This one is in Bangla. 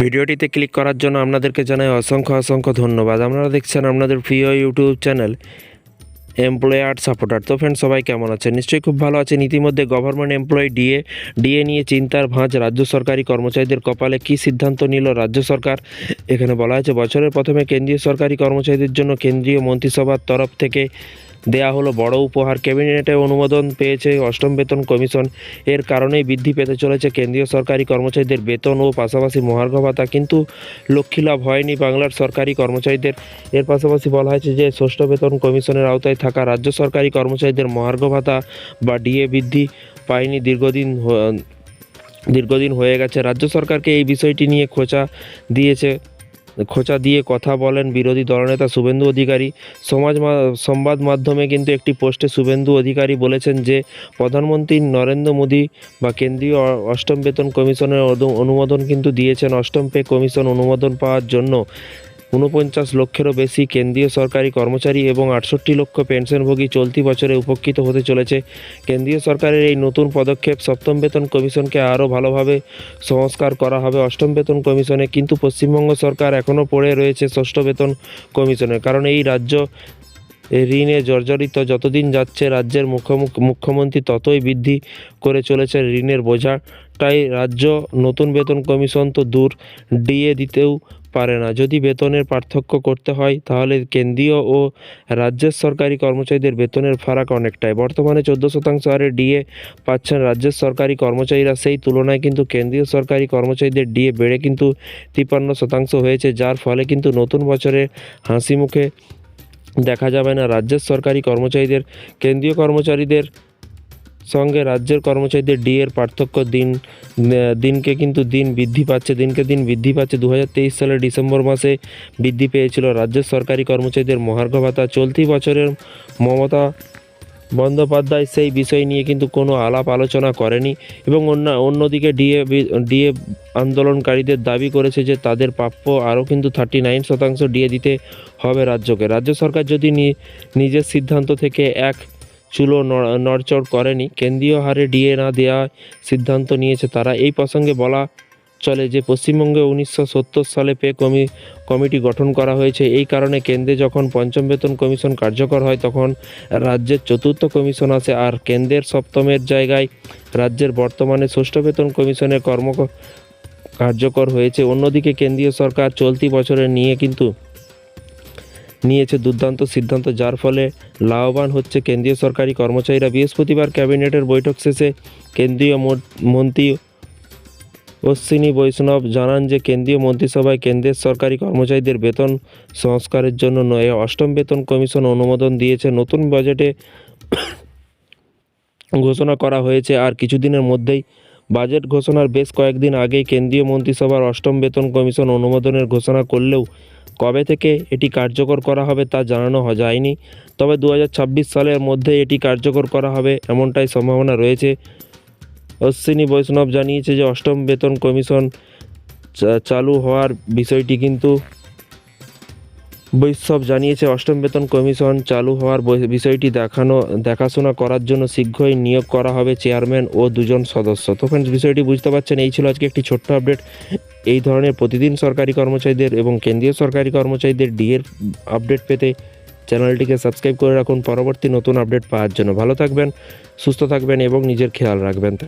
ভিডিওটিতে ক্লিক করার জন্য আপনাদেরকে জানাই অসংখ্য অসংখ্য ধন্যবাদ। আপনারা দেখছেন আপনাদের প্রিয় ইউটিউব চ্যানেল এমপ্লয়ার সাপোর্টার। তো ফ্রেন্ড সবাই কেমন আছেন? নিশ্চয়ই খুব ভালো আছেন। ইতিমধ্যে গভর্নমেন্ট এমপ্লয়ি ডিএ ডিএ নিয়ে চিন্তার ভাঁজ রাজ্য সরকারি কর্মচারীদের কপালে কী সিদ্ধান্ত নিল রাজ্য সরকার? এখানে বলা হয়েছে, বছরের প্রথমে কেন্দ্রীয় সরকারি কর্মচারীদের জন্য কেন্দ্রীয় মন্ত্রিসভার তরফ থেকে দেয়া হলো বড় উপহার। ক্যাবিনেটে অনুমোদন পেয়েছে অষ্টম বেতন কমিশন। এর কারণেই বৃদ্ধি পেতে চলেছে কেন্দ্রীয় সরকারি কর্মচারীদের বেতন ও পাশাপাশি মহার্ঘ ভাতা। কিন্তু লক্ষ্মী লাভ হয়নি বাংলার সরকারি কর্মচারীদের। এর পাশাপাশি বলা হয়েছে যে, ষষ্ঠ বেতন কমিশনের আওতায় থাকা রাজ্য সরকারি কর্মচারীদের মহার্ঘ ভাতা বা ডিএ বৃদ্ধি পায়নি দীর্ঘদিন দীর্ঘদিন হয়ে গেছে। রাজ্য সরকারকে এই বিষয়টি নিয়ে খোঁচা দিয়েছে খোঁচা দিয়ে কথা বলেন বিরোধী দলনেতা শুভেন্দু অধিকারী। সমাজ সংবাদ মাধ্যমে কিন্তু একটি পোস্টে শুভেন্দু অধিকারী বলেছেন যে, প্রধানমন্ত্রী নরেন্দ্র মোদী বা কেন্দ্রীয় অষ্টম বেতন কমিশনের অনুমোদন কিন্তু দিয়েছেন অষ্টম পে কমিশন অনুমোদন পাওয়ার জন্য। ঊনপঞ্চাশ লক্ষেরও বেশি কেন্দ্রীয় সরকারি কর্মচারী এবং আটষট্টি লক্ষ পেনশনভোগী চলতি বছরে উপকৃত হতে চলেছে। কেন্দ্রীয় সরকারের এই নতুন পদক্ষেপ সপ্তম বেতন কমিশনকে আরও ভালোভাবে সংস্কার করা হবে অষ্টম বেতন কমিশনে, কিন্তু পশ্চিমবঙ্গ সরকার এখনও পড়ে রয়েছে ষষ্ঠ বেতন কমিশনে কারণ এই রাজ্য ঋণে জর্জরিত যতদিন যাচ্ছে, রাজ্যের মুখ্যমন্ত্রী ততই বৃদ্ধি করে চলেছে ঋণের বোঝা। তাই রাজ্য নতুন বেতন কমিশন তো দূর, ডিএ দিতেও পারে না। যদি বেতনের পার্থক্য করতে হয়, তাহলে কেন্দ্রীয় ও রাজ্যের সরকারি কর্মচারীদের বেতনের ফারাক অনেকটাই। বর্তমানে চোদ্দ শতাংশ হারে ডিএ পাচ্ছেন রাজ্যের সরকারি কর্মচারীরা। সেই তুলনায় কিন্তু কেন্দ্রীয় সরকারি কর্মচারীদের ডিএ বেড়ে কিন্তু তিপ্পান্ন শতাংশ হয়েছে, যার ফলে কিন্তু নতুন বছরে হাসি মুখে দেখা যাবে না। রাজ্যের সরকারি কর্মচারীদের, কেন্দ্রীয় কর্মচারীদের সঙ্গে রাজ্যের কর্মচারীদের ডি এর পার্থক্য দিন দিনকে কিন্তু দিন বৃদ্ধি পাচ্ছে। দিনকে দিন বৃদ্ধি পাচ্ছে। দু হাজার তেইশ সালের ডিসেম্বর মাসে বৃদ্ধি পেয়েছিল রাজ্যের সরকারি কর্মচারীদের মহার্ঘ ভাতা। চলতি বছরের মমতা বন্দ্যোপাধ্যায় সেই বিষয় নিয়ে কিন্তু কোনো আলাপ আলোচনা করেনি এবং অন্য, অন্যদিকে ডিএ ডিএ আন্দোলনকারীদের দাবি করেছে যে তাদের প্রাপ্য আরও কিন্তু থার্টি নাইন শতাংশ ডিএ দিতে হবে রাজ্যকে। রাজ্য সরকার যদি নিজের সিদ্ধান্ত থেকে এক চুলো নড়- নড়চড় করেনি। কেন্দ্রীয় হারে ডিএ না দেওয়ার সিদ্ধান্ত নিয়েছে তারা। এই প্রসঙ্গে বলা চলে যে, পশ্চিমবঙ্গে উনিশশো সত্তর সালে পে কমি, কমিটি গঠন করা হয়েছে। এই কারণে কেন্দ্রে যখন পঞ্চম বেতন কমিশন কার্যকর হয়, তখন রাজ্যের চতুর্থ কমিশন আসে আর কেন্দ্রের সপ্তমের জায়গায় রাজ্যের বর্তমানে ষষ্ঠ বেতন কমিশনের কর্ম কার্যকর হয়েছে। অন্যদিকে কেন্দ্রীয় সরকার চলতি বছরে নিয়ে কিন্তু নিয়েছে দুর্দান্ত সিদ্ধান্ত, যার ফলে লাভবান হচ্ছে কেন্দ্রীয় সরকারি কর্মচারীরা। বৃহস্পতিবার ক্যাবিনেটের বৈঠক শেষে কেন্দ্রীয় মন্ত্রী অশ্বিনী বৈষ্ণব জানান যে, কেন্দ্রীয় মন্ত্রিসভায় কেন্দ্রের সরকারি কর্মচারীদের বেতন সংস্কারের জন্য নয়, অষ্টম বেতন কমিশন অনুমোদন দিয়েছে। নতুন বাজেটে ঘোষণা করা হয়েছে, আর কিছুদিনের মধ্যেই বাজেট ঘোষণার বেশ কয়েকদিন আগেই কেন্দ্রীয় মন্ত্রিসভার অষ্টম বেতন কমিশন অনুমোদনের ঘোষণা করলেও কবে থেকে এটি কার্যকর করা হবে তা জানানো যায়নি। তবে দু হাজার ছাব্বিশ সালের মধ্যে এটি কার্যকর করা হবে এমনটাই সম্ভাবনা রয়েছে। অশ্বিনী বৈষ্ণব জানিয়েছে যে অষ্টম বেতন কমিশন চালু হওয়ার বিষয়টি কিন্তু বৈষ্ণব জানিয়েছে, অষ্টম বেতন কমিশন চালু হওয়ার বিষয়টি দেখানো দেখাশোনা করার জন্য শীঘ্রই নিয়োগ করা হবে চেয়ারম্যান ও দুজন সদস্য। তো ফ্রেন্ডস বিষয়টি বুঝতে পারছেন, এই ছিল আজকে একটি ছোট্ট আপডেট এই ধরনের প্রতিদিন সরকারি কর্মচারীদের এবং কেন্দ্রীয় সরকারি কর্মচারীদের ডিএর আপডেট পেতে চ্যানেলটিকে সাবস্ক্রাইব করে রাখুন। পরবর্তী নতুন আপডেট পাওয়ার জন্য ভালো থাকবেন, সুস্থ থাকবেন এবং নিজের খেয়াল রাখবেন।